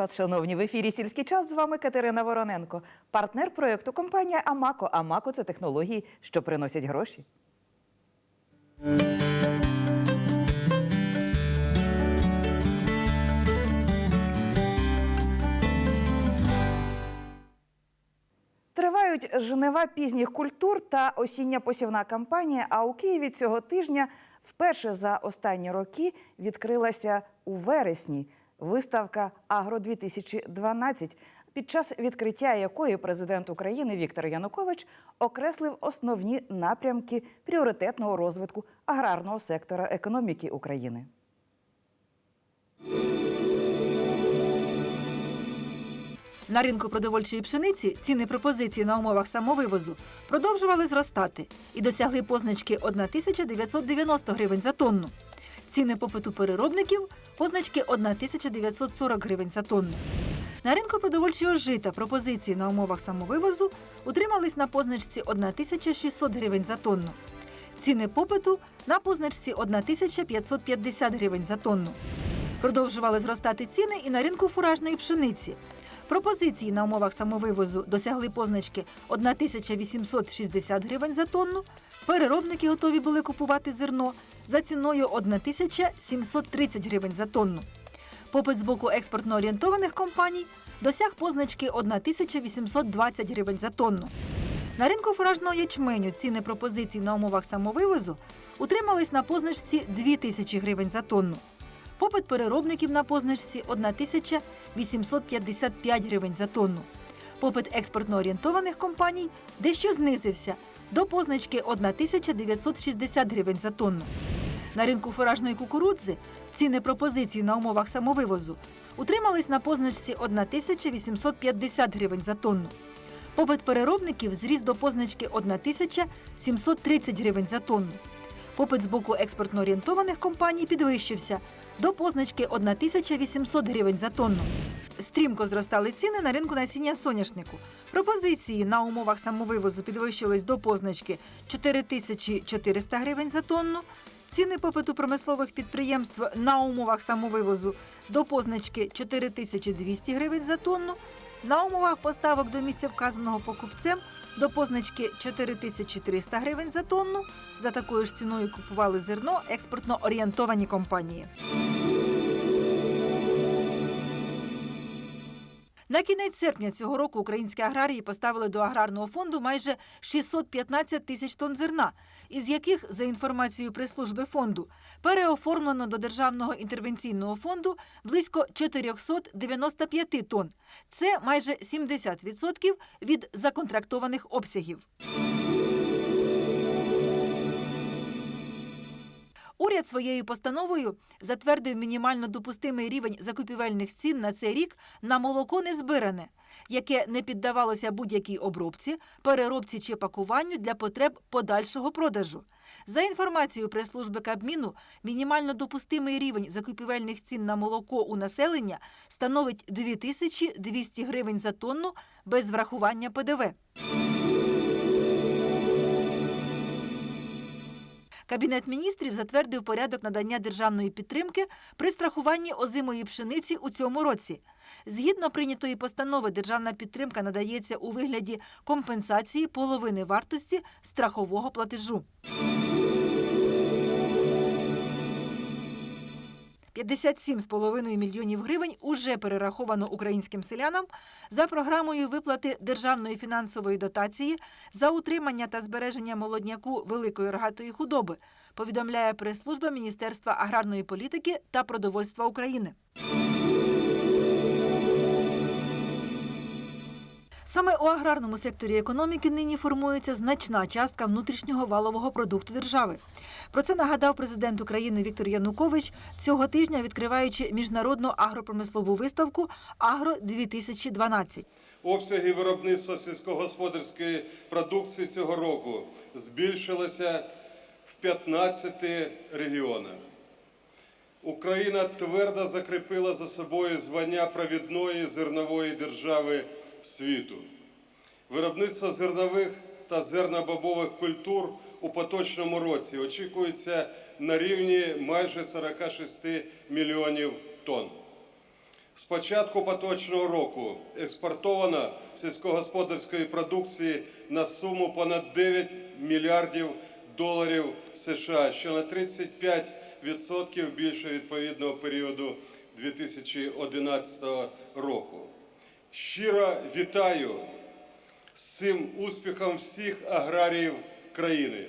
Вас, шановні. В ефірі сільський час з вами Катерина Вороненко, партнер проєкту компанія Амако. Амако це технології, що приносять гроші. Тривають жнива пізніх культур та осіння посівна кампанія. А у Києві цього тижня вперше за останні роки відкрилася у вересні виставка Агро 2012 під час відкриття якої президент України Віктор Янукович окреслив основні напрямки пріоритетного розвитку аграрного сектора економіки України. На ринку продовольчої пшениці ціни пропозиції на умовах самовивозу продовжували зростати і досягли позначки 1990 гривень за тонну. Ціни попиту переробників позначки 1940 гривень за тонну. На ринку продовольчого жита пропозиції на умовах самовивозу утримались на позначці 1600 гривень за тонну. Ціни попиту на позначці 1550 гривень за тонну. Продовжували зростати ціни і на ринку фуражної пшениці. Пропозиції на умовах самовивозу досягли позначки 1860 гривень за тонну. Переробники готові були купувати зерно за ціною 1730 гривень за тонну. Попит з боку експортно орієнтованих компаній досяг позначки 1820 гривень за тонну. На ринку фуражного ячменю ціни пропозицій на умовах самовивозу утримались на позначці 2000 гривень за тонну. Попит переробників на позначці 1855 гривень за тонну. Попит експортно орієнтованих компаній дещо знизився до позначки 1960 гривень за тонну. На ринку фуражної кукурудзи ціни пропозицій на умовах самовивозу утримались на позначці 1850 гривень за тонну. Попит переробників зріс до позначки 1730 гривень за тонну. Попит з боку експортно орієнтованих компаній підвищився до позначки 1800 гривень за тонну. Стрімко зростали ціни на ринку насіння соняшнику. Пропозиції на умовах самовивозу підвищились до позначки 4400 гривень за тонну. Ціни попиту промислових підприємств на умовах самовивозу до позначки 4200 гривень за тонну. На умовах поставок до місця вказаного покупцем до позначки 4300 гривень за тонну. За такою ж ціною купували зерно експортно орієнтовані компанії. На кінець серпня цього року українські аграрії поставили до аграрного фонду майже 615 тисяч тонн зерна, із яких, за інформацією прес-служби фонду, переоформлено до Державного інтервенційного фонду близько 495 тонн. Це майже 70% від законтрактованих обсягів. Уряд своєю постановою затвердив мінімально допустимий рівень закупівельних цін на цей рік на молоко незбиране, яке не піддавалося будь-якій обробці, переробці чи пакуванню для потреб подальшого продажу. За інформацією прес-служби Кабміну, мінімально допустимий рівень закупівельних цін на молоко у населення становить 2200 гривень за тонну без врахування ПДВ. Кабінет міністрів затвердив порядок надання державної підтримки при страхуванні озимої пшениці у цьому році. Згідно прийнятої постанови, державна підтримка надається у вигляді компенсації половини вартості страхового платежу. 57,5 мільйонів гривень уже перераховано українським селянам за програмою виплати державної фінансової дотації за утримання та збереження молодняку великої рогатої худоби, повідомляє прес-служба Міністерства аграрної політики та продовольства України. Саме у аграрному секторі економіки нині формується значна частка внутрішнього валового продукту держави. Про це нагадав президент України Віктор Янукович цього тижня, відкриваючи міжнародну агропромислову виставку Агро 2012 Обсяги виробництва сільськогосподарської продукції цього року збільшилися в 15 регіонах. Україна твердо закріпила за собою звання провідної зернової держави світу. Виробництво зернових та зернобобових культур у поточному році очікується на рівні майже 46 мільйонів тонн. З початку поточного року експортовано сільськогосподарської продукції на суму понад 9 мільярдів доларів США, що на 35% більше відповідного періоду 2011 року. Щиро вітаю з цим успіхом всіх аграріїв країни.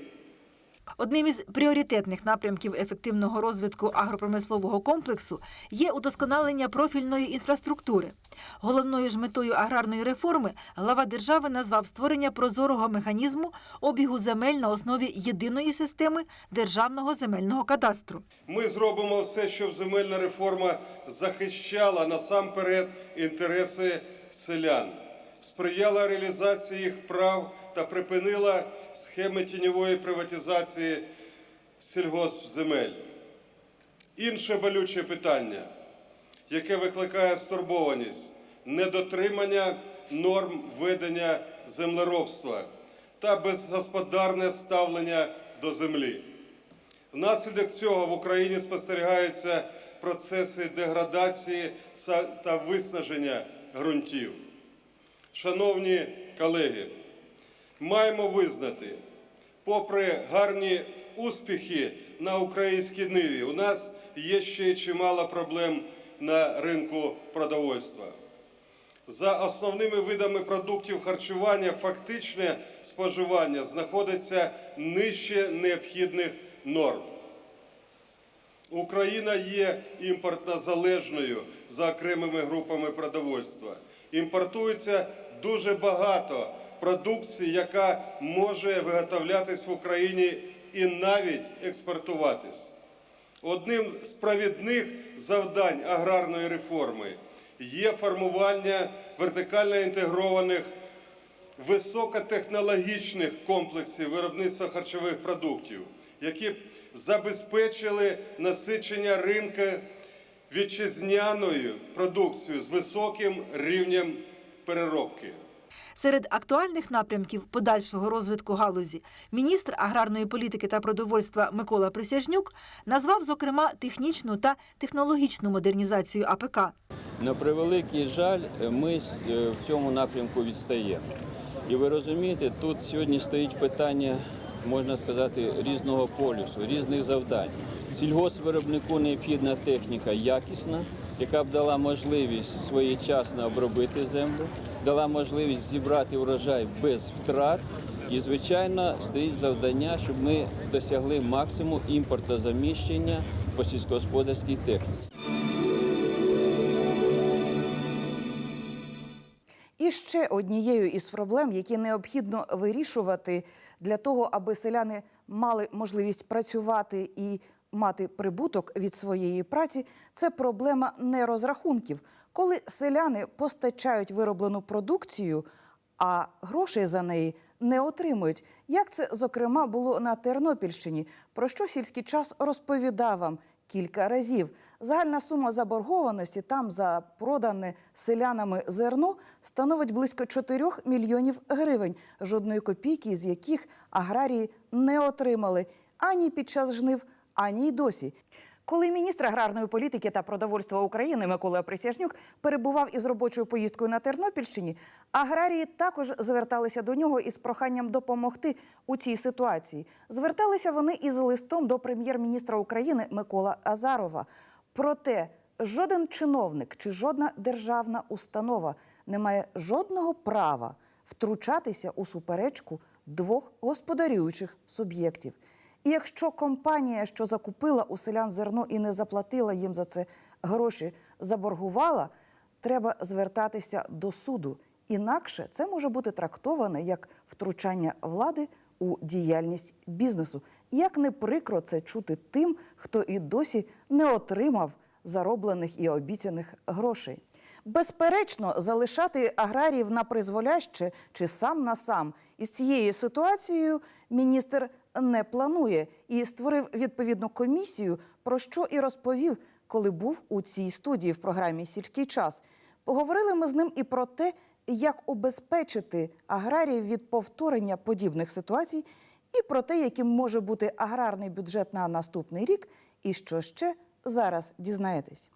Одним із пріоритетних напрямків ефективного розвитку агропромислового комплексу є удосконалення профільної інфраструктури. Головною ж метою аграрної реформи глава держави назвав створення прозорого механізму обігу земель на основі єдиної системи державного земельного кадастру. Ми зробимо все, щоб земельна реформа захищала насамперед інтереси селян, сприяла реалізації їх прав та припинила схеми тіньової приватизації сільгоспземель. Інше болюче питання, яке викликає стурбованість недотримання норм ведення землеробства та безгосподарне ставлення до землі. Внаслідок цього в Україні спостерігаються процеси деградації та виснаження ґрунтів. Шановні колеги, маємо визнати, попри гарні успіхи на українській ниві, у нас є ще чимало проблем на ринку продовольства. За основними видами продуктів харчування фактичне споживання знаходиться нижче необхідних норм. Україна є імпортно залежною за окремими групами продовольства. Імпортується дуже багато продукції, яка може виготовлятись в Україні і навіть експортуватись. Одним з провідних завдань аграрної реформи є формування вертикально інтегрованих високотехнологічних комплексів виробництва харчових продуктів, які забезпечили насичення ринка вітчизняною продукцією з високим рівнем переробки. Серед актуальних напрямків подальшого розвитку галузі міністр аграрної політики та продовольства Микола Присяжнюк назвав, зокрема, технічну та технологічну модернізацію АПК. На превеликий жаль, ми е, в цьому напрямку відстаємо. І ви розумієте, тут сьогодні стоїть питання, можна сказати, різного полюсу, різних завдань. Сільгоспвиробнику необхідна техніка якісна, яка б дала можливість своєчасно обробити землю, дала можливість зібрати врожай без втрат. І, звичайно, стоїть завдання, щоб ми досягли максимуму імпортозаміщення по сільськогосподарській техніці. І ще однією із проблем, які необхідно вирішувати для того, аби селяни мали можливість працювати і мати прибуток від своєї праці, це проблема нерозрахунків. Коли селяни постачають вироблену продукцію, а грошей за неї не отримують. Як це, зокрема, було на Тернопільщині, про що сільський час розповідав вам кілька разів. Загальна сума заборгованості там за продане селянами зерно становить близько 4 мільйонів гривень, жодної копійки з яких аграрії не отримали ані під час жнив, ані й досі. Коли міністр аграрної політики та продовольства України Микола Присяжнюк перебував із робочою поїздкою на Тернопільщині, аграрії також зверталися до нього із проханням допомогти у цій ситуації. Зверталися вони із листом до прем'єр-міністра України Микола Азарова. Проте жоден чиновник чи жодна державна установа не має жодного права втручатися у суперечку двох господарюючих суб'єктів. І якщо компанія, що закупила у селян зерно і не заплатила їм за це гроші, заборгувала, треба звертатися до суду. Інакше це може бути трактоване як втручання влади у діяльність бізнесу. Як не прикро це чути тим, хто і досі не отримав зароблених і обіцяних грошей. Безперечно, залишати аграріїв на призволяще чи сам на сам із цією ситуацією міністр не планує і створив відповідну комісію, про що і розповів, коли був у цій студії в програмі Сільський час. Поговорили ми з ним і про те, як убезпечити аграріїв від повторення подібних ситуацій, і про те, яким може бути аграрний бюджет на наступний рік, і що ще зараз дізнаєтесь.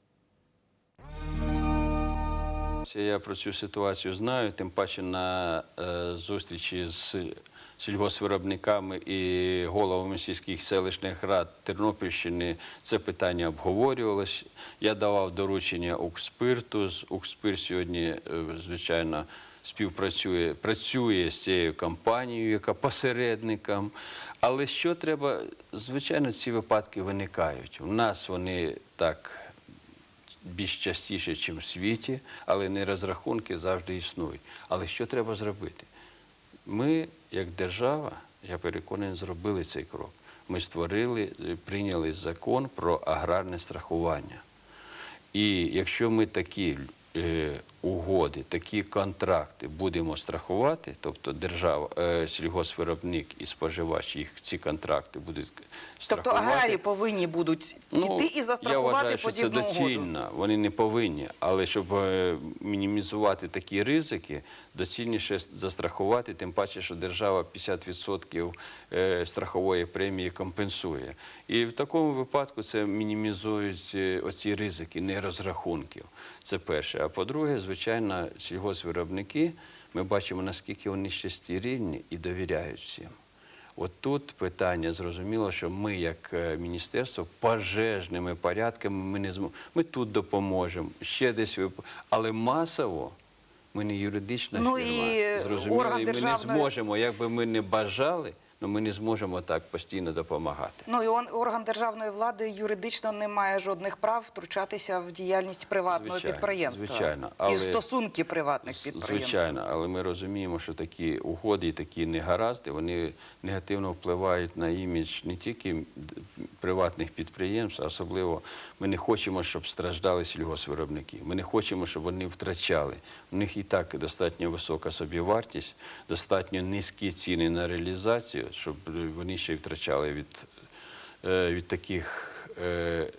Я про цю ситуацію знаю, тим паче на е, зустрічі з сільгоспвиробниками і головами сільських селищних рад Тернопільщини це питання обговорювалось. Я давав доручення Укрспирту. З Укрспирт сьогодні, е, звичайно, співпрацює, працює з цією компанією, яка посередником. Але що треба, звичайно, ці випадки виникають. У нас вони так більш частіше, ніж в світі, але не розрахунки завжди існують. Але що треба зробити? Ми, як держава, я переконаний, зробили цей крок. Ми створили, прийняли закон про аграрне страхування. І якщо ми такі е, угоди, такі контракти будемо страхувати, тобто держава, е, сільгоспвиробник і споживач їх ці контракти будуть Тобто страхувати. аграрії повинні будуть піти і я застрахувати вважаю, що це подібну угоду. доцільно. Вони не повинні. Але щоб е, мінімізувати такі ризики, доцільніше застрахувати, тим паче, що держава 50% е, страхової премії компенсує. І в такому випадку це мінімізують оці ризики, не розрахунків. Це перше. А по-друге, звичайно, сільгоспвиробники, ми бачимо, наскільки вони ще стерильні і довіряють всім. От тут питання зрозуміло, що ми, як е, міністерство, пожежними порядками ми не зможемо. Ми тут допоможемо, ще десь вип- але масово. Ми не юридична Ну, фірма, і зрозуміло, і ми не зможемо, як би ми не бажали, але ми не зможемо так постійно допомагати. Ну і он, орган державної влади юридично не має жодних прав втручатися в діяльність приватного Звичайно, підприємства звичайно, і але- в стосунки приватних підприємств. Звичайно, але ми розуміємо, що такі угоди і такі негаразди вони негативно впливають на імідж не тільки приватних підприємств, а особливо ми не хочемо, щоб страждали сільгоспвиробники. Ми не хочемо, щоб вони втрачали. У них і так достатньо висока собівартість, достатньо низькі ціни на реалізацію, щоб вони ще й втрачали від, е, від таких е,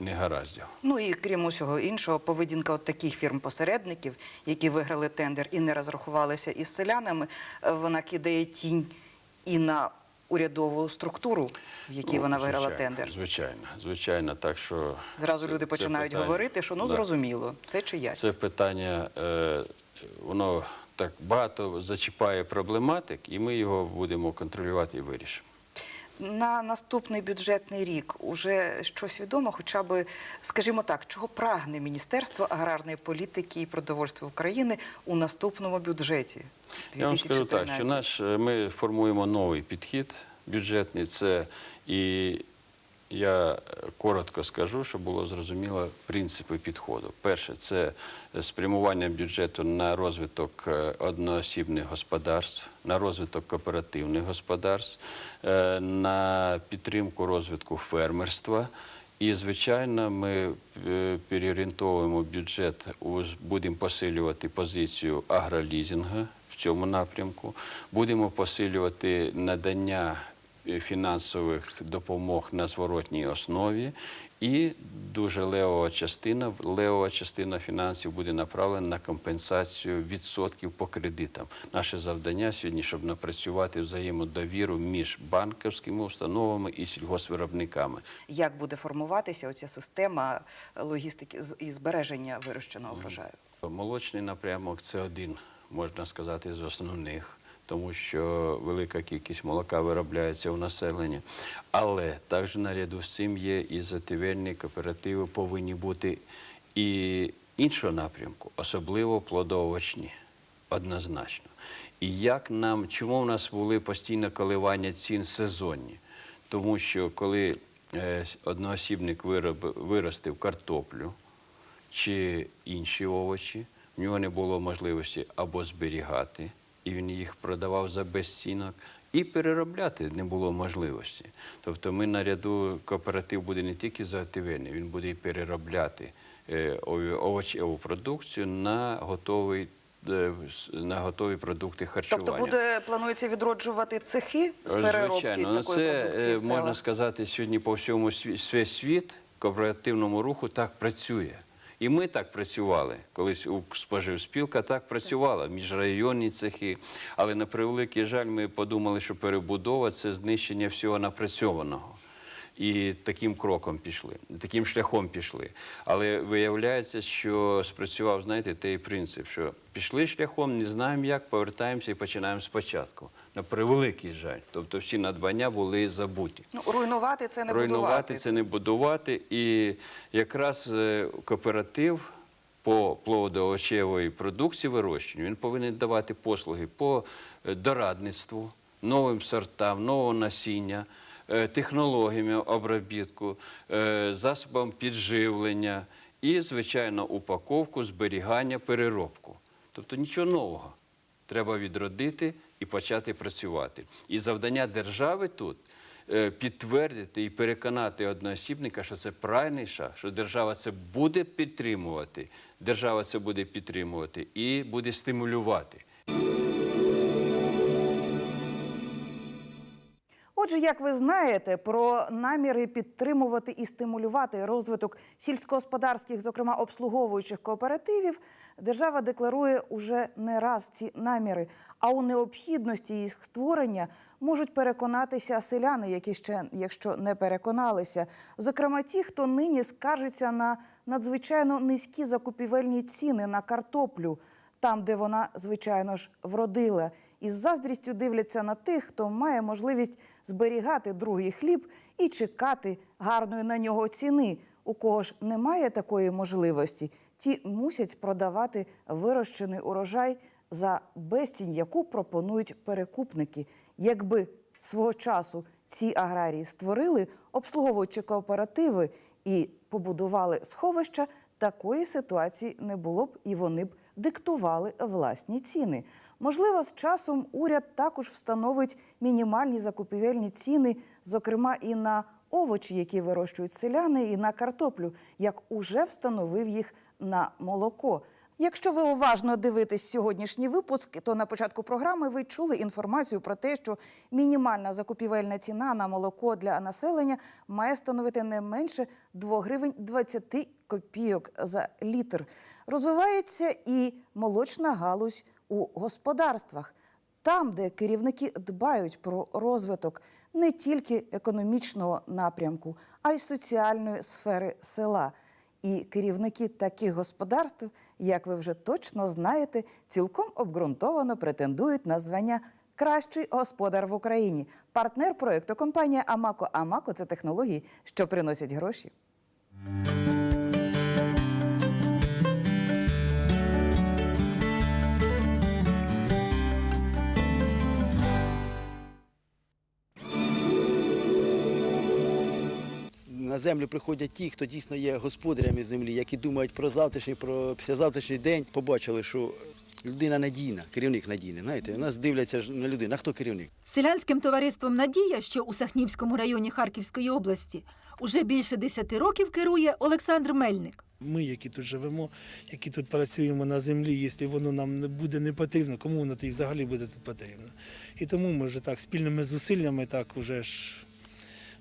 негараздів. Ну і крім усього іншого, поведінка от таких фірм-посередників, які виграли тендер і не розрахувалися із селянами, е, вона кидає тінь і на урядову структуру, в якій Ну, вона виграла звичайно, тендер. Звичайно, звичайно, так що Зразу це- люди починають питання- говорити, що ну Да. зрозуміло, це чиясь. Це питання, е, воно так багато зачіпає проблематик, і ми його будемо контролювати і вирішимо. На наступний бюджетний рік уже щось відомо, хоча б, скажімо так, чого прагне Міністерство аграрної політики і продовольства України у наступному бюджеті? Я вам скажу так, що наш, е, ми формуємо новий підхід бюджетний. Це і я е, коротко скажу, щоб було зрозуміло принципи підходу. Перше, це спрямування бюджету на розвиток е, одноосібних господарств, на розвиток кооперативних господарств, е, на підтримку розвитку фермерства. І, звичайно, ми переорієнтовуємо бюджет, будемо посилювати позицію агролізінгу в цьому напрямку, будемо посилювати надання фінансових допомог на зворотній основі. І дуже левова частина, левова частина фінансів буде направлена на компенсацію відсотків по кредитам. Наше завдання сьогодні, щоб напрацювати взаємодовіру між банківськими установами і сільгоспвиробниками. Як буде формуватися оця система логістики і збереження вирощеного врожаю? Молочний напрямок це один, можна сказати, з основних, тому що велика кількість молока виробляється у населенні. Але також наряду з цим є і зативельні кооперативи повинні бути і іншого напрямку, особливо плодоовочні, однозначно. І як нам, чому в нас були постійно коливання цін сезонні? Тому що коли е, одноосібник виростив картоплю, чи інші овочі, в нього не було можливості або зберігати, і він їх продавав за безцінок, і переробляти не було можливості. Тобто ми наряду кооператив буде не тільки заготівельний, він буде і переробляти е, овочеву продукцію на готовий. е, На готові продукти харчування. Тобто буде планується відроджувати цехи з переробки Звичайно, ну, такої це продукції е, можна сказати сьогодні по всьому сві- весь світ кооперативному руху так працює. І ми так працювали. Колись у споживспілка так працювала, міжрайонні цехи. Але на превеликий жаль, ми подумали, що перебудова це знищення всього напрацьованого. і таким кроком пішли, таким шляхом пішли. Але виявляється, що спрацював, знаєте, той принцип, що пішли шляхом, не знаємо як, повертаємося і починаємо спочатку. На превеликий жаль. Тобто всі надбання були забуті. Ну, руйнувати це не Руйнувати будувати. це не будувати. І якраз е, кооператив по плодоовочевої продукції вирощенню він повинен давати послуги по е, дорадництву, новим сортам, нового насіння, е, технологіями обробітку, засобам підживлення і, звичайно, упаковку, зберігання, переробку. Тобто нічого нового. Треба відродити і почати працювати. І завдання держави тут е, підтвердити і переконати одноосібника, що це правильний шаг, що держава це буде підтримувати, держава це буде підтримувати і буде стимулювати. Отже, як ви знаєте, про наміри підтримувати і стимулювати розвиток сільськогосподарських, зокрема обслуговуючих кооперативів, держава декларує уже не раз ці наміри. А у необхідності їх створення можуть переконатися селяни, які ще, якщо не переконалися, зокрема ті, хто нині скаржиться на надзвичайно низькі закупівельні ціни на картоплю там, де вона, звичайно ж, вродила, і з заздрістю дивляться на тих, хто має можливість зберігати другий хліб і чекати гарної на нього ціни. У кого ж немає такої можливості, ті мусять продавати вирощений урожай за безцінь, яку пропонують перекупники. Якби свого часу ці аграрії створили обслуговуючи кооперативи і побудували сховища, такої ситуації не було б і вони б диктували власні ціни. Можливо, з часом уряд також встановить мінімальні закупівельні ціни, зокрема і на овочі, які вирощують селяни, і на картоплю, як уже встановив їх на молоко. Якщо ви уважно дивитесь сьогоднішній випуск, то на початку програми ви чули інформацію про те, що мінімальна закупівельна ціна на молоко для населення має становити не менше 2 гривень 20 копійок за літр. Розвивається і молочна галузь у господарствах, там, де керівники дбають про розвиток не тільки економічного напрямку, а й соціальної сфери села. І керівники таких господарств, як ви вже точно знаєте, цілком обґрунтовано претендують на звання Кращий господар в Україні. Партнер проекту компанія Амако. Амако це технології, що приносять гроші. На землю приходять ті, хто дійсно є господарями землі, які думають про завтрашній, про післязавтрашній день. Побачили, що людина надійна, керівник надійний. Знаєте, у нас дивляться ж на людину. А хто керівник? Селянським товариством Надія, що у Сахнівському районі Харківської області, уже більше 10 років керує Олександр Мельник. Ми, які тут живемо, які тут працюємо на землі, якщо воно нам не буде не потрібно, кому воно взагалі буде тут потрібно. І тому ми вже так спільними зусиллями так уже ж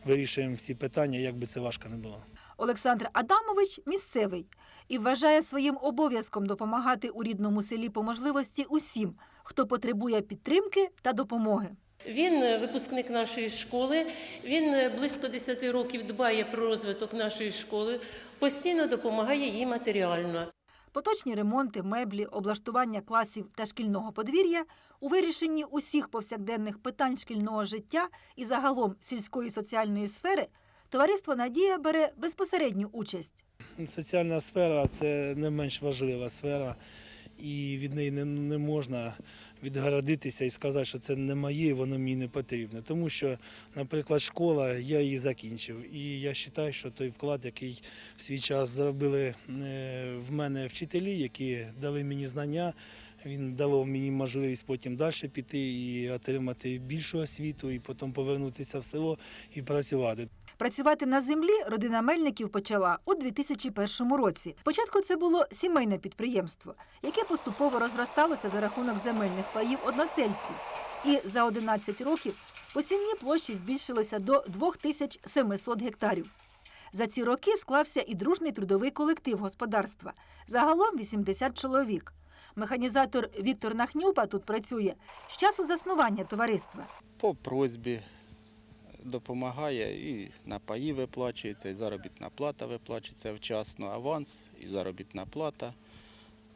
вирішуємо всі питання, як би це важко не було. Олександр Адамович місцевий і вважає своїм обов'язком допомагати у рідному селі по можливості усім, хто потребує підтримки та допомоги. Він випускник нашої школи. Він близько 10 років дбає про розвиток нашої школи, постійно допомагає їй матеріально. Поточні ремонти, меблі, облаштування класів та шкільного подвір'я у вирішенні усіх повсякденних питань шкільного життя і загалом сільської соціальної сфери товариство Надія бере безпосередню участь. Соціальна сфера це не менш важлива сфера, і від неї не, можна відгородитися і сказати, що це не моє, воно мені не потрібно. Тому що, наприклад, школа, я її закінчив. І я вважаю, що той вклад, який в свій час зробили е, в мене вчителі, які дали мені знання, він дало мені можливість потім далі піти і отримати більшу освіту, і потім повернутися в село і працювати. Працювати на землі родина Мельників почала у 2001 році. Спочатку це було сімейне підприємство, яке поступово розросталося за рахунок земельних паїв односельців. І за 11 років посівні площі збільшилися до 2700 гектарів. За ці роки склався і дружний трудовий колектив господарства. Загалом 80 чоловік. Механізатор Віктор Нахнюпа тут працює з часу заснування товариства. по просьбі допомагає і на паї виплачується, і заробітна плата виплачується вчасно, аванс і заробітна плата.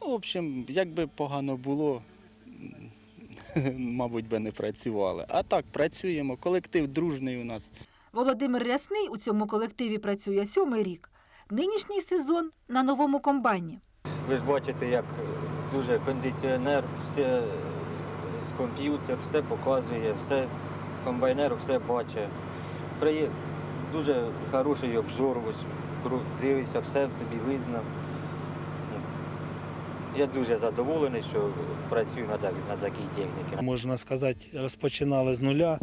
Ну, в общем, якби погано було, мабуть, би не працювали. А так, працюємо. Колектив дружний у нас. Володимир Рясний у цьому колективі працює сьомий рік. Нинішній сезон на новому комбайні. Ви ж бачите, як дуже кондиціонер, все з комп'ютер, все показує, все комбайнер все бачить. Приє... Дуже хороший обзор, ось дивишся, все тобі видно. Я дуже задоволений, що працюю на, на такій техніці. Можна сказати, розпочинали з нуля,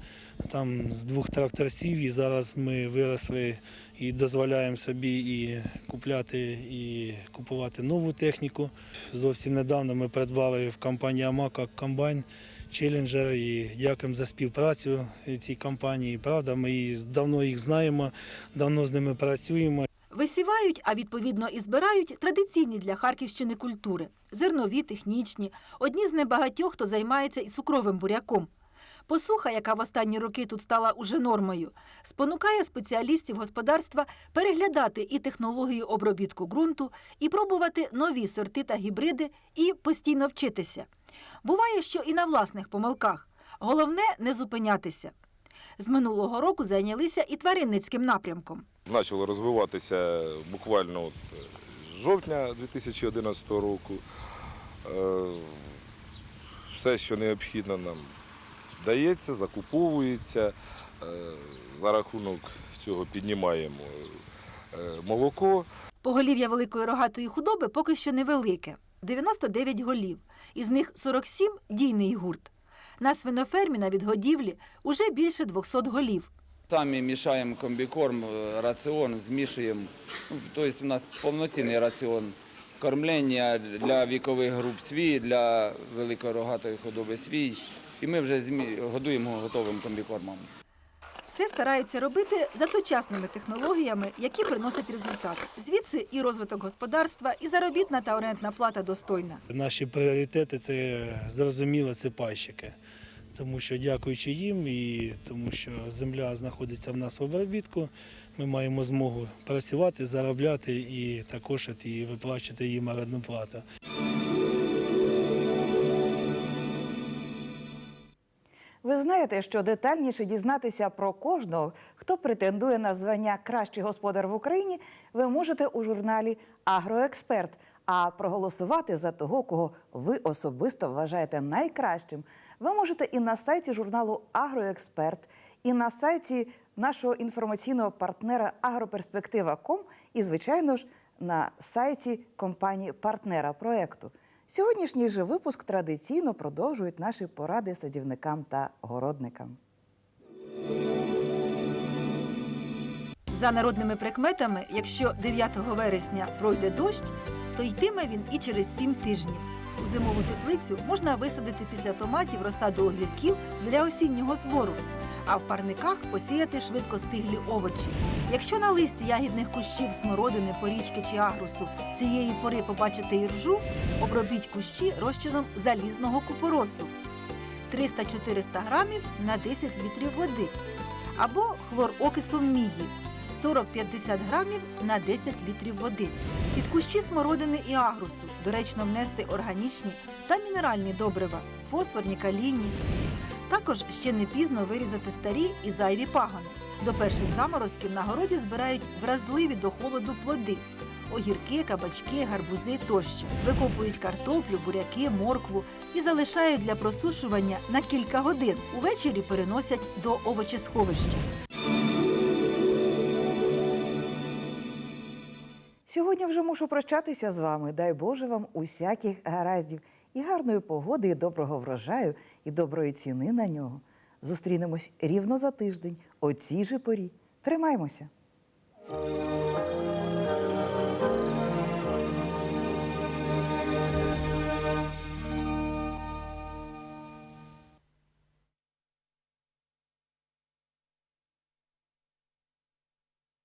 там з двох тракторців, і зараз ми виросли і дозволяємо собі і купляти, і купувати нову техніку. Зовсім недавно ми придбали в компанії Амака комбайн Челленджер і дякуємо за співпрацю цій компанії. Правда, ми давно їх знаємо, давно з ними працюємо. Висівають, а відповідно і збирають традиційні для Харківщини культури зернові, технічні, одні з небагатьох, хто займається і цукровим буряком. Посуха, яка в останні роки тут стала уже нормою, спонукає спеціалістів господарства переглядати і технології обробітку ґрунту, і пробувати нові сорти та гібриди, і постійно вчитися. Буває, що і на власних помилках. Головне не зупинятися. З минулого року зайнялися і тваринницьким напрямком. почало розвиватися буквально от е, з жовтня 2011 року. Е, Все, що необхідно нам дається, закуповується. Е, За рахунок цього піднімаємо е, молоко. Поголів'я великої рогатої худоби поки що невелике 99 голів, із них 47 – дійний гурт. На свинофермі на відгодівлі уже більше 200 голів. Самі мішаємо комбікорм, е, раціон, змішуємо. Ну, тобто у нас повноцінний раціон кормлення для вікових груп свій, для великорогатої худоби свій. І ми вже годуємо готовим комбікормом. Все стараються робити за сучасними технологіями, які приносять результат. Звідси і розвиток господарства, і заробітна та орендна плата достойна. Наші пріоритети це зрозуміло, це пайщики. Тому що дякуючи їм і тому, що земля знаходиться в нас в обробітку, ми маємо змогу працювати, заробляти і також і виплачувати їм орендну плату. Знаєте, що детальніше дізнатися про кожного, хто претендує на звання Кращий господар в Україні, ви можете у журналі Агроексперт. А проголосувати за того, кого ви особисто вважаєте найкращим, ви можете і на сайті журналу Агроексперт, і на сайті нашого інформаційного партнера Агроперспектива.ком, і, звичайно ж, на сайті компанії партнера проекту. Сьогоднішній же випуск традиційно продовжують наші поради садівникам та городникам. За народними прикметами, якщо 9 вересня пройде дощ, то йтиме він і через 7 тижнів. У зимову теплицю можна висадити після томатів розсаду огірків для осіннього збору, а в парниках посіяти швидкостиглі овочі. Якщо на листі ягідних кущів смородини, порічки чи агрусу цієї пори побачите іржу, обробіть кущі розчином залізного купоросу 300-400 грамів на 10 літрів води або хлорокисом міді 40-50 грамів на 10 літрів води. Під кущі смородини і агрусу доречно внести органічні та мінеральні добрива, фосфорні, калійні. Також ще не пізно вирізати старі і зайві пагони. До перших заморозків на городі збирають вразливі до холоду плоди. Огірки, кабачки, гарбузи тощо. Викопують картоплю, буряки, моркву і залишають для просушування на кілька годин. Увечері переносять до овочесховища. Сьогодні вже мушу прощатися з вами. Дай Боже вам усяких гараздів і гарної погоди, і доброго врожаю, і доброї ціни на нього. Зустрінемось рівно за тиждень, о цій же порі. Тримаймося!